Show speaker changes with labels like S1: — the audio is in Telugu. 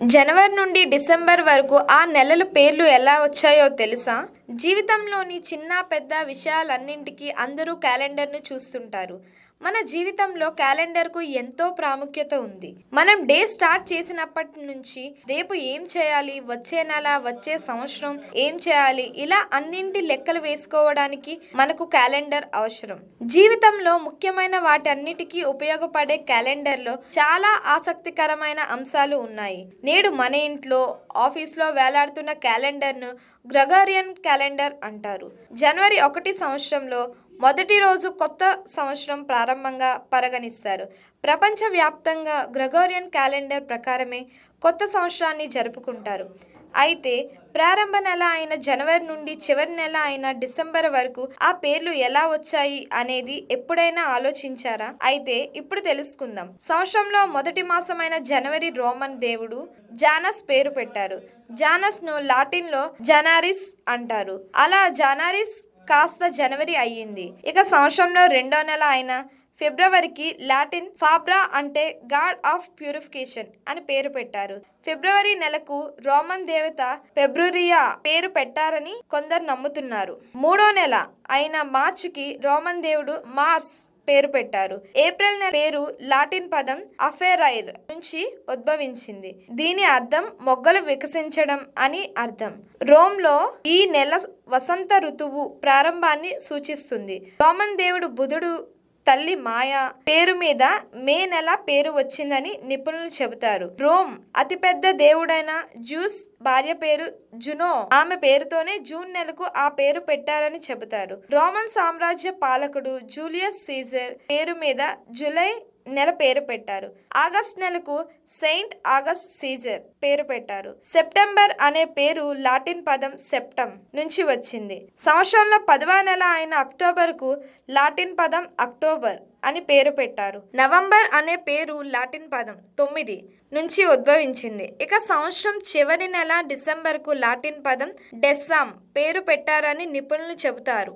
S1: జనవరి నుండి డిసెంబర్ వరకు ఆ నెలల పేర్లు ఎలా వచ్చాయో తెలుసా? జీవితంలోని చిన్న పెద్ద విషయాలన్నింటికీ అందరూ క్యాలెండర్ను చూస్తుంటారు. మన జీవితంలో క్యాలెండర్కు ఎంతో ప్రాముఖ్యత ఉంది. మనం డే స్టార్ట్ చేసినప్పటి నుంచి రేపు ఏం చేయాలి వచ్చే నెల వచ్చే సంవత్సరం ఏం చేయాలి ఇలా అన్నింటి లెక్కలు వేసుకోవడానికి మనకు క్యాలెండర్ అవసరం. జీవితంలో ముఖ్యమైన వాటన్నిటికీ ఉపయోగపడే క్యాలెండర్లో చాలా ఆసక్తికరమైన అంశాలు ఉన్నాయి. నేడు మన ఇంట్లో ఆఫీస్లో వేలాడుతున్న క్యాలెండర్ను గ్రగోరియన్ క్యాలెండర్ అంటారు. జనవరి ఒకటి సంవత్సరంలో మొదటి రోజు కొత్త సంవత్సరం ప్రారంభంగా పరిగణిస్తారు. ప్రపంచవ్యాప్తంగా గ్రెగోరియన్ క్యాలెండర్ ప్రకారమే కొత్త సంవత్సరాన్ని జరుపుకుంటారు. అయితే ప్రారంభ నెల అయిన జనవరి నుండి చివరి నెల అయిన డిసెంబర్ వరకు ఆ పేర్లు ఎలా వచ్చాయి అనేది ఎప్పుడైనా ఆలోచించారా? అయితే ఇప్పుడు తెలుసుకుందాం. సంవత్సరంలో మొదటి మాసమైన జనవరి రోమన్ దేవుడు జానస్ పేరు పెట్టారు. జానస్ను లాటిన్లో జనారిస్ అంటారు. అలా జానారిస్ కాస్త జనవరి అయ్యింది. ఇక సంవత్సరంలో రెండో నెల అయిన ఫిబ్రవరికి లాటిన్ ఫాబ్రా అంటే గాడ్ ఆఫ్ ప్యూరిఫికేషన్ అని పేరు పెట్టారు. ఫిబ్రవరి నెలకు రోమన్ దేవత ఫిబ్రవరియా పేరు పెట్టారని కొందరు నమ్ముతున్నారు. మూడో నెల అయిన మార్చికి రోమన్ దేవుడు మార్స్ పేరు పెట్టారు. ఏప్రిల్ నెల పేరు లాటిన్ పదం అఫెరైర్ నుంచి ఉద్భవించింది. దీని అర్థం మొగ్గలు వికసించడం అని అర్థం. రోమ్లో ఈ నెల వసంత ఋతువు ప్రారంభాన్ని సూచిస్తుంది. రోమన్ దేవుడు బుధుడు తల్లి మాయా. పేరు మీద మే నెల పేరు వచ్చిందని నిపుణులు చెబుతారు. రోమ్ అతిపెద్ద దేవుడైన జ్యూస్ భార్య పేరు జునో. ఆమె పేరుతోనే జూన్ నెలకు ఆ పేరు పెట్టారని చెబుతారు. రోమన్ సామ్రాజ్య పాలకుడు జూలియస్ సీజర్ పేరు మీద జూలై నెల పేరు పెట్టారు. ఆగస్ట్ నెలకు సెయింట్ ఆగస్ట్ సీజర్ పేరు పెట్టారు. సెప్టెంబర్ అనే పేరు లాటిన్ పదం సెప్టమ్ నుంచి వచ్చింది. సంవత్సరంలో పదవ నెల అయిన అక్టోబర్కు లాటిన్ పదం అక్టోబర్ అని పేరు పెట్టారు. నవంబర్ అనే పేరు లాటిన్ పదం తొమ్మిది నుంచి ఉద్భవించింది. ఇక సంవత్సరం చివరి నెల డిసెంబర్కు లాటిన్ పదం డెస్సామ్ పేరు పెట్టారని నిపుణులు చెబుతారు.